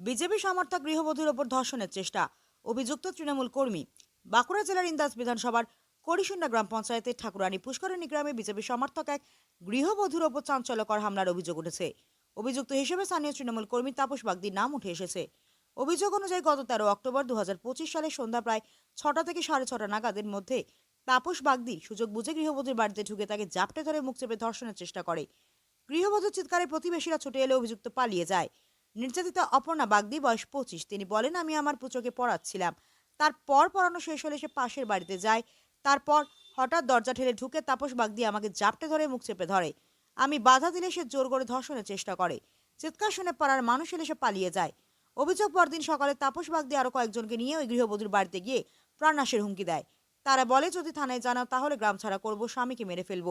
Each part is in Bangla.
বিজেপি সমর্থক গৃহবধূর ওপর ধর্ষণের চেষ্টা, অভিযুক্ত তৃণমূল কর্মী। বাঁকুড়া জেলার ইন্দাস বিধানসভার করিসুন্ডা গ্রাম পঞ্চায়েতের ঠাকুরানী পুষ্করণী গ্রামে বিজেপি সমর্থক এক গৃহবধূর ওপর চাঞ্চল্যকর হামলার অভিযোগ উঠেছে। অভিযুক্ত হিসেবে স্থানীয় তৃণমূল কর্মী তাপস বাগদির নাম উঠে এসেছে। অভিযোগ অনুযায়ী গত তেরো অক্টোবর দু হাজার পঁচিশ সালে সন্ধ্যা প্রায় ছটা থেকে সাড়ে ছটা নাগাদের মধ্যে তাপস বাগদি সুযোগ বুঝে গৃহবধূর বাড়িতে ঢুকে তাকে জাপটে ধরে মুখ চেপে ধর্ষণের চেষ্টা করে। গৃহবধূর চিৎকারে প্রতিবেশীরা ছুটে এলে অভিযুক্ত পালিয়ে যায়। নির্যাতিতা অপর্ণা বাগদি, বয়স পঁচিশ। তিনি বলেন, আমি আমার পুত্রকে পড়াচ্ছিলাম। তারপর পড়ানো শেষ হলে সে পাশের বাড়িতে যায়। তারপর হঠাৎ দরজা ঠেলে ঢুকে তাপস বাগদি আমাকে জাপটে ধরে মুখ চেপে ধরে। আমি বাধা দিলে সে জোর করে ধর্ষণের চেষ্টা করে। চিৎকার শুনে পাড়ার মানুষ এলে সে পালিয়ে যায়। অভিযোগ পরদিন সকালে তাপস বাগদি আরও কয়েকজনকে নিয়ে ওই গৃহবধূর বাড়িতে গিয়ে প্রাণনাশের হুমকি দেয়। তারা বলে, যদি থানায় জানাও, তাহলে গ্রাম ছাড়া করব, স্বামীকে মেরে ফেলব।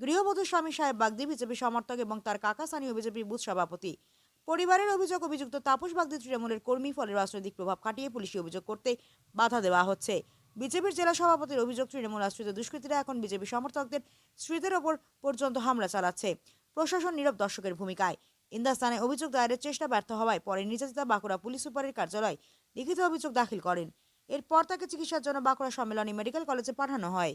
গৃহবধূর স্বামী সাহেব বাগদি, বিজেপি সমর্থক এবং তার কাকা স্থানীয় বিজেপি বুথ সভাপতি। পরিবারের অভিযোগ অভিযুক্ত তাপস বাগদি তৃণমূলের কর্মী ফলে রাজনৈতিক প্রভাব কাটিয়ে পুলিশি অভিযোগ করতে বাধা দেওয়া হচ্ছে। বিজেপির জেলা সভাপতির অভিযোগ, তৃণমূল আশ্রিত দুষ্কৃতীরা এখন বিজেপি সমর্থকদের স্ত্রীদের ওপর পর্যন্ত হামলা চালাচ্ছে। প্রশাসন নীরব দর্শকের ভূমিকায়। ইন্দাস্তানে অভিযোগ দায়েরের চেষ্টা ব্যর্থ হওয়ায় পরে নির্যাতিতা বাঁকুড়া পুলিশ সুপারের কার্যালয় লিখিত অভিযোগ দাখিল করেন। এরপর তাকে চিকিৎসার জন্য বাঁকুড়া সম্মেলনী মেডিকেল কলেজে পাঠানো হয়।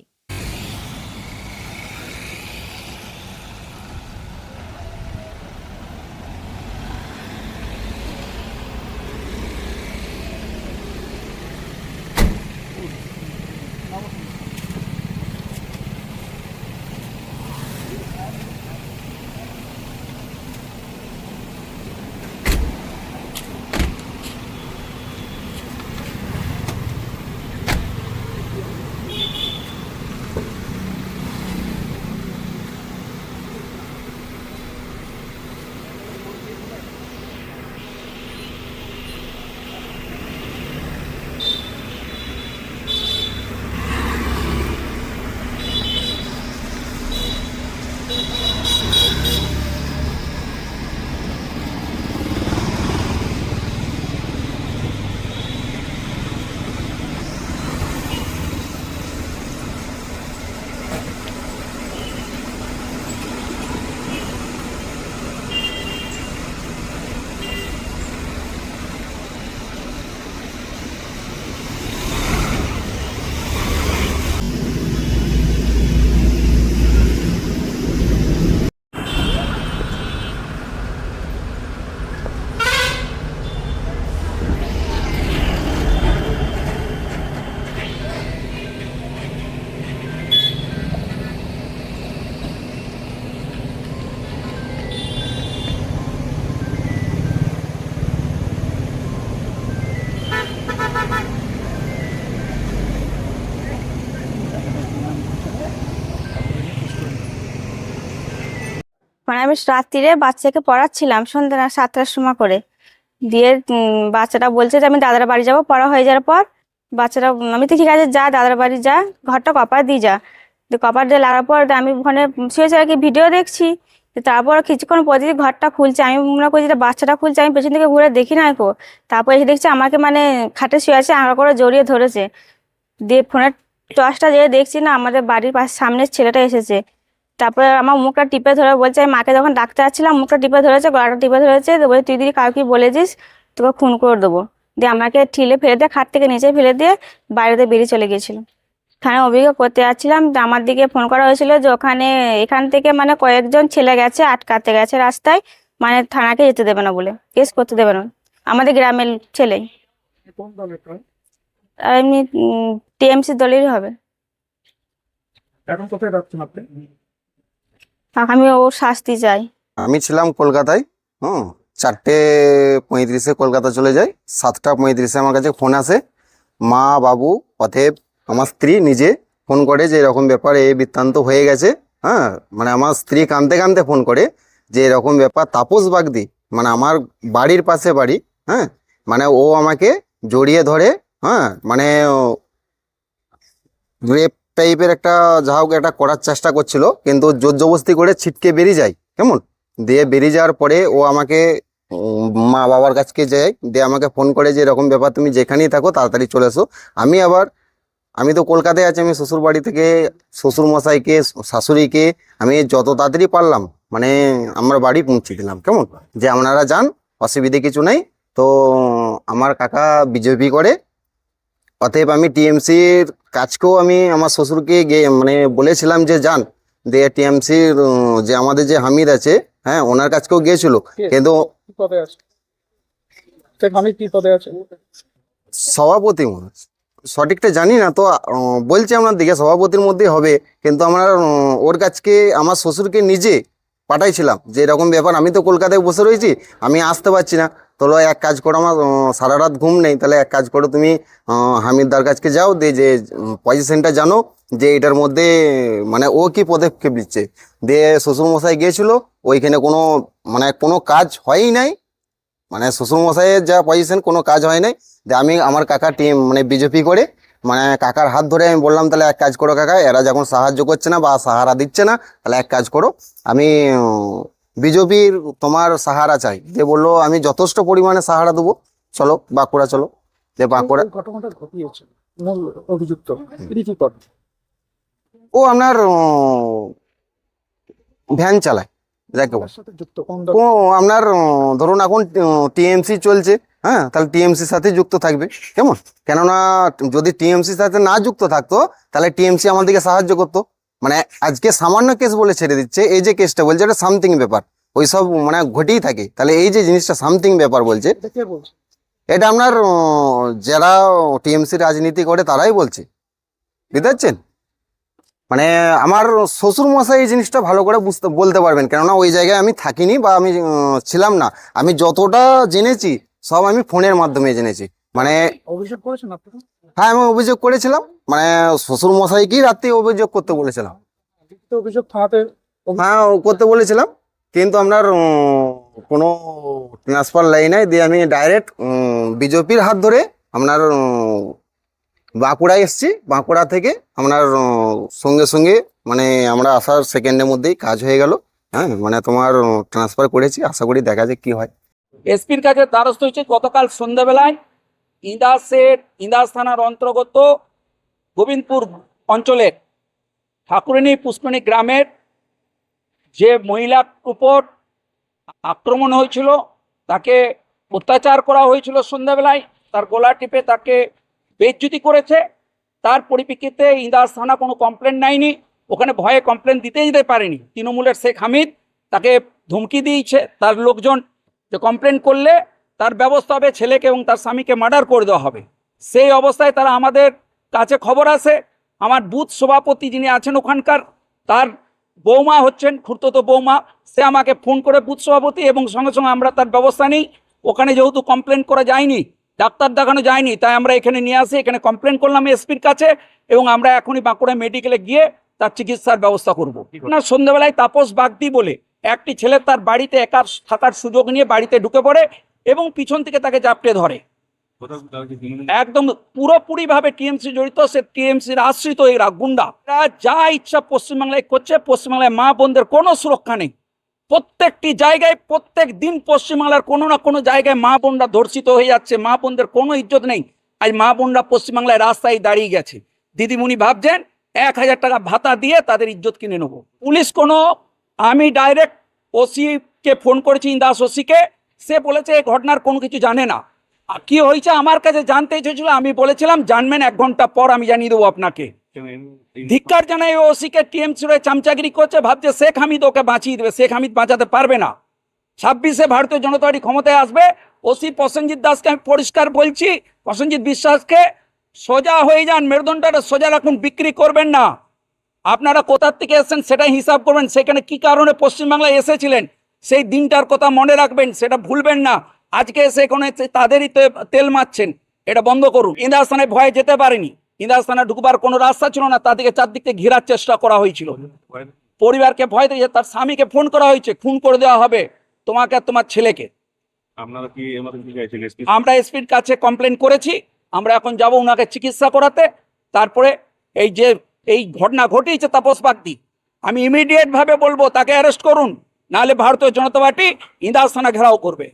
মানে আমি রাত্রিরে বাচ্চাকে পড়াচ্ছিলাম, সন্ধ্যা না সাতটার সময় করে। দিয়ে বাচ্চাটা বলছে যে, আমি দাদার বাড়ি যাব, পড়া হয়ে যাওয়ার পর বাচ্চাটা আমি তো ঠিক আছে, যা, দাদার বাড়ি যা, ঘরটা কপার দিয়ে যা। কপার দিয়ে লাগার পর আমি ওখানে, শুয়ে শুয়ে আর কি ভিডিও দেখছি? তারপর কিছুক্ষণ পর দিয়ে ঘরটা খুলছে, আমি মনে করছি যে বাচ্চাটা খুলছে, আমি পেছন থেকে ঘুরে দেখি না কো। তারপর এসে দেখছি আমাকে মানে খাটে শুয়ে আছে আঁকড়া করে জড়িয়ে ধরেছে। দিয়ে ফোনের টর্চটা দিয়ে দেখছি না, আমাদের বাড়ির পাশে, সামনের ছেলেটা এসেছে। তারপরে আমার মুখটা টিপে ধরে বলছে আমি মাকে যখন ডাকতে আসছিলাম মুখটা টিপে ধরেছে গলাটা টিপে ধরেছে তো বলছে তুই দিদি কাউকে বলেছিস তোকে খুন করে দেবো। দিয়ে আমাকে ঠিলে ফেলে দিয়ে খাট থেকে নিচে ফেলে দিয়ে বাইরেতে বেরিয়ে চলে গিয়েছিল। থানায় অভিযোগ করতে যাচ্ছিলাম তো আমার দিকে ফোন করা হয়েছিল যে ওখানে এখান থেকে মানে কয়েকজন ছেলে গেছে আটকাতে গেছে রাস্তায় মানে থানাকে যেতে দেবে না বলে কেস করতে দেবে না। আমাদের গ্রামের ছেলে? আর এমনি টিএমসি দলেরই হবে। এখন কোথায় যাচ্ছেন আপনি? আমি ওর শাস্তি চাই আমি ছিলাম কলকাতায়, হুম, চারটে পঁয়ত্রিশে কলকাতা চলে যাই, সাতটা পঁয়ত্রিশে আমার কাছে ফোন আসে, মা, বাবু অতএব আমার স্ত্রী নিজে ফোন করে যে এরকম ব্যাপার এই বৃত্তান্ত হয়ে গেছে হ্যাঁ মানে আমার স্ত্রী কাঁদতে কাঁদতে ফোন করে যে এরকম ব্যাপার, তাপস বাগদি মানে আমার বাড়ির পাশে বাড়ি হ্যাঁ মানে ও আমাকে জড়িয়ে ধরে হ্যাঁ মানে রেপ টাইপের একটা, যা হোক একটা করার চেষ্টা করছিল, কিন্তু জোর জবস্তি করে ছিটকে বেরিয়ে যায়, কেমন? দিয়ে বেরিয়ে যাওয়ার পরে ও আমাকে মা বাবার কাছকে যায়, দিয়ে আমাকে ফোন করে যে, এরকম ব্যাপার, তুমি যেখানেই থাকো, তাড়াতাড়ি চলে আসো আমি আবার, আমি তো কলকাতায় আছি, আমি শ্বশুর বাড়ি থেকে শ্বশুর মশাইকে শাশুড়িকে, আমি যত তাড়াতাড়ি পারলাম মানে আমার বাড়ি পৌঁছে দিলাম, কেমন? যে আপনারা যান, অসুবিধে কিছু নেই। তো আমার কাকা বিজেপি করে, অতএব আমি টিএমসির কাজকেও আমি আমার শ্বশুরকে গিয়ে মানে বলেছিলাম যে যান দিয়ে টিএমসির যে আমাদের যে হামিদ আছে হ্যাঁ ওনার কাছকেও গিয়েছিল? কিন্তু সভাপতি মনে সঠিকটা জানি না তো বলছে আপনার দিকে সভাপতির মধ্যে হবে। কিন্তু আমার ওর কাছকে আমার শ্বশুরকে নিজে পাঠাইছিলাম যে এরকম ব্যাপার। আমি তো কলকাতায় বসে রয়েছি আমি আসতে পারছি না। তাহলে এক কাজ করো আমার সারা রাত ঘুম নেই, তাহলে এক কাজ করো তুমি হামিদদার কাছকে যাও, দিয়ে যে পজিশনটা জানো, যে এটার মধ্যে মানে ও কি পদক্ষেপ নিচ্ছে। দিয়ে শ্বশুরমশাই গিয়েছিল, ওইখানে কোনো মানে কোনো কাজ হয়ই নাই। মানে শ্বশুরমশাইয়ের যা পজিশন কোনো কাজ হয় নাই। যে আমি, আমার কাকা টিম মানে বিজেপি করে মানে কাকার হাত ধরে আমি বললাম, তাহলে এক কাজ করো কাকা, এরা যখন সাহায্য করছে না বা সাহারা দিচ্ছে না, তাহলে এক কাজ করো। আমি বিজেপির তোমার সাহারা চাই। যে বলল আমি যথেষ্ট পরিমাণে সাহারা দেবো। চলো বাঁকুড়া চলো। যে বাঁকুড়া ঘটনাটা ঘটিয়েছে অভিযুক্ত ও আপনার ভ্যান চালায় যাকে ও আপনার ধরুন এখন টিএমসি চলছে হ্যাঁ তাহলে টিএমসির সাথে যুক্ত থাকবে। কেমন? কেননা যদি টিএমসির সাথে না যুক্ত থাকতো তাহলে টিএমসি আমাদেরকে সাহায্য করতো। মানে আজকে সামান্য কেস বলে ছেড়ে দিচ্ছে এই যে কেসটা বলছে এটা সামথিং ব্যাপার। ওইসব মানে ঘটেই থাকে। তাহলে এই যে জিনিসটা সামথিং ব্যাপার বলছে এটা আপনার যারা টিএমসি রাজনীতি করে তারাই বলছে। বুঝতে পারছেন? মানে আমার শ্বশুর মশাই এই জিনিসটা ভালো করে বুঝতে বলতে পারবেন। কেননা ওই জায়গায় আমি থাকিনি বা আমি ছিলাম না। আমি যতটা জেনেছি সব আমি ফোনের মাধ্যমে জেনেছি। মানে অভিযোগ করেছেন আপনি হ্যাঁ আমি অভিযোগ করেছিলাম। মানে শ্বশুর মশাইকেই রাত্রে অভিযোগ করতে বলেছিলাম। অভিযোগ থানাতে হ্যাঁ ও করতে বলেছিলাম। কিন্তু আপনার কোনো ট্রান্সফার লাইনে দিয়ে আমি ডাইরেক্ট বিজেপির হাত ধরে আপনার উম, বাঁকুড়ায় এসছি। বাঁকুড়া থেকে আপনার সঙ্গে সঙ্গে মানে আমরা আসার সেকেন্ডের মধ্যেই কাজ হয়ে গেল। হ্যাঁ মানে তোমার ট্রান্সফার করেছি। আশা করি দেখা যাক কি হয়। এসপির কাছে দ্বারস্থ হয়েছে গতকাল সন্ধ্যাবেলায়। ইন্দাসের ইন্দাস থানার অন্তর্গত গোবিন্দপুর অঞ্চলের ঠাকুরিনী পুষ্করণী গ্রামের যে মহিলার উপর আক্রমণ হয়েছিল, তাকে অত্যাচার করা হয়েছিল সন্ধ্যাবেলায়, তার গলা টিপে তাকে বেজ্জুতি করেছে, তার পরিপ্রেক্ষিতে ইন্দাস থানা কোনো কমপ্লেন নেয়নি, ওখানে ভয়ে কমপ্লেন দিতে যেতে পারেনি। তৃণমূলের শেখ হামিদ তাকে ধমকি দিয়েছে, তার লোকজন যে কমপ্লেন করলে তার ব্যবস্থা হবে, ছেলেকে এবং তার স্বামীকে মার্ডার করে দেওয়া হবে। সেই অবস্থায় তারা আমাদের কাছে খবর আসে আমার বুথ সভাপতি যিনি আছেন ওখানকার, তার বৌমা হচ্ছেন খুর্ততো বৌমা। সে আমাকে ফোন করে বুথ সভাপতি এবং সঙ্গে সঙ্গে আমরা তার ব্যবস্থা নিই। ওখানে যেহেতু কমপ্লেন করা যায়নি, ডাক্তার দেখানো যায়নি, তাই আমরা এখানে নিয়ে আসি। এখানে কমপ্লেন করলাম এসপির কাছে এবং আমরা এখনই বাঁকুড়া মেডিকেলে গিয়ে তার চিকিৎসার ব্যবস্থা করব। না, সন্ধ্যাবেলায় তাপস বাগদি বলে একটি ছেলে তার বাড়িতে একা থাকার সুযোগ নিয়ে বাড়িতে ঢুকে পড়ে। এবং পিছন থেকে তাকে জাপটে ধরে। একদম পুরোপুরি ভাবে টিএমসি জড়িত, সে টিএমসির আশ্রিত এরা, গুন্ডা। যা ইচ্ছা পশ্চিমবাংলায় করছে, পশ্চিমবাংলায় মা বোনদের কোনো সুরক্ষা নেই। প্রত্যেকটি জায়গায়, প্রত্যেক দিন পশ্চিমবাংলার কোনো না কোনো জায়গায় মা বোনরা ধর্ষিত হয়ে যাচ্ছে, মা বোনদের কোনো ইজ্জত নেই। আজ মা বোনরা পশ্চিমবাংলায় রাস্তায় দাঁড়িয়ে গেছে। দিদিমণি ভাবছেন, এক হাজার টাকা ভাতা দিয়ে তাদের ইজ্জত কিনে নেব। পুলিশ কোনো, আমি ডাইরেক্ট ওসিকে ফোন করেছি দাস ওসিকে সে বলেছে এই ঘটনার কোনো কিছু জানে না। আর কি হয়েছে? আমার কাছে জানতে চেয়েছিল আমি বলেছিলাম জানবেন এক ঘণ্টা পর আমি জানিয়ে দেবো আপনাকে। ধিক্কার জানাই ওসিকে টিএমসি চামচাগিরি করছে ভাবছে শেখ হামিদ ওকে বাঁচিয়ে দেবে শেখ হামিদ বাঁচাতে পারবে না। ছাব্বিশে ভারতীয় জনতা পার্টি ক্ষমতায় আসবে ওসি প্রসেনজিৎ দাসকে আমি পরিষ্কার বলছি প্রসেনজিৎ বিশ্বাসকে সোজা হয়ে যান মেরুদণ্ডটা সোজা রাখুন বিক্রি করবেন না। আপনারা কোথার থেকে এসেছেন সেটা হিসাব করবেন সেখানে কি কারণে পশ্চিমবাংলায় এসেছিলেন? সেই দিনটার কথা মনে রাখবেন সেটা ভুলবেন না। আজকে এসে এখানে তাদেরই তেল মারছেন। এটা বন্ধ করুন। ইন্দাস্তানে ভয়ে যেতে পারেনি। ইন্দাস্তানে ঢুকবার কোনো রাস্তা ছিল না তাদেরকে চারদিক ঘেরার চেষ্টা করা হয়েছিল। পরিবারকে ভয় দিয়ে তার স্বামীকে ফোন করা হয়েছে খুন করে দেওয়া হবে তোমাকে আর তোমার ছেলেকে। আমরা এসপির কাছে কমপ্লেন করেছি। আমরা এখন যাব ওনাকে চিকিৎসা করাতে। তারপরে এই যে এই ঘটনা ঘটিয়েছে তাপস বাগদি আমি ইমিডিয়েট ভাবে বলব তাকে অ্যারেস্ট করুন। নাহলে ভারতীয় জনতা পার্টি ইন্দাস থানা ঘেরাও করবে।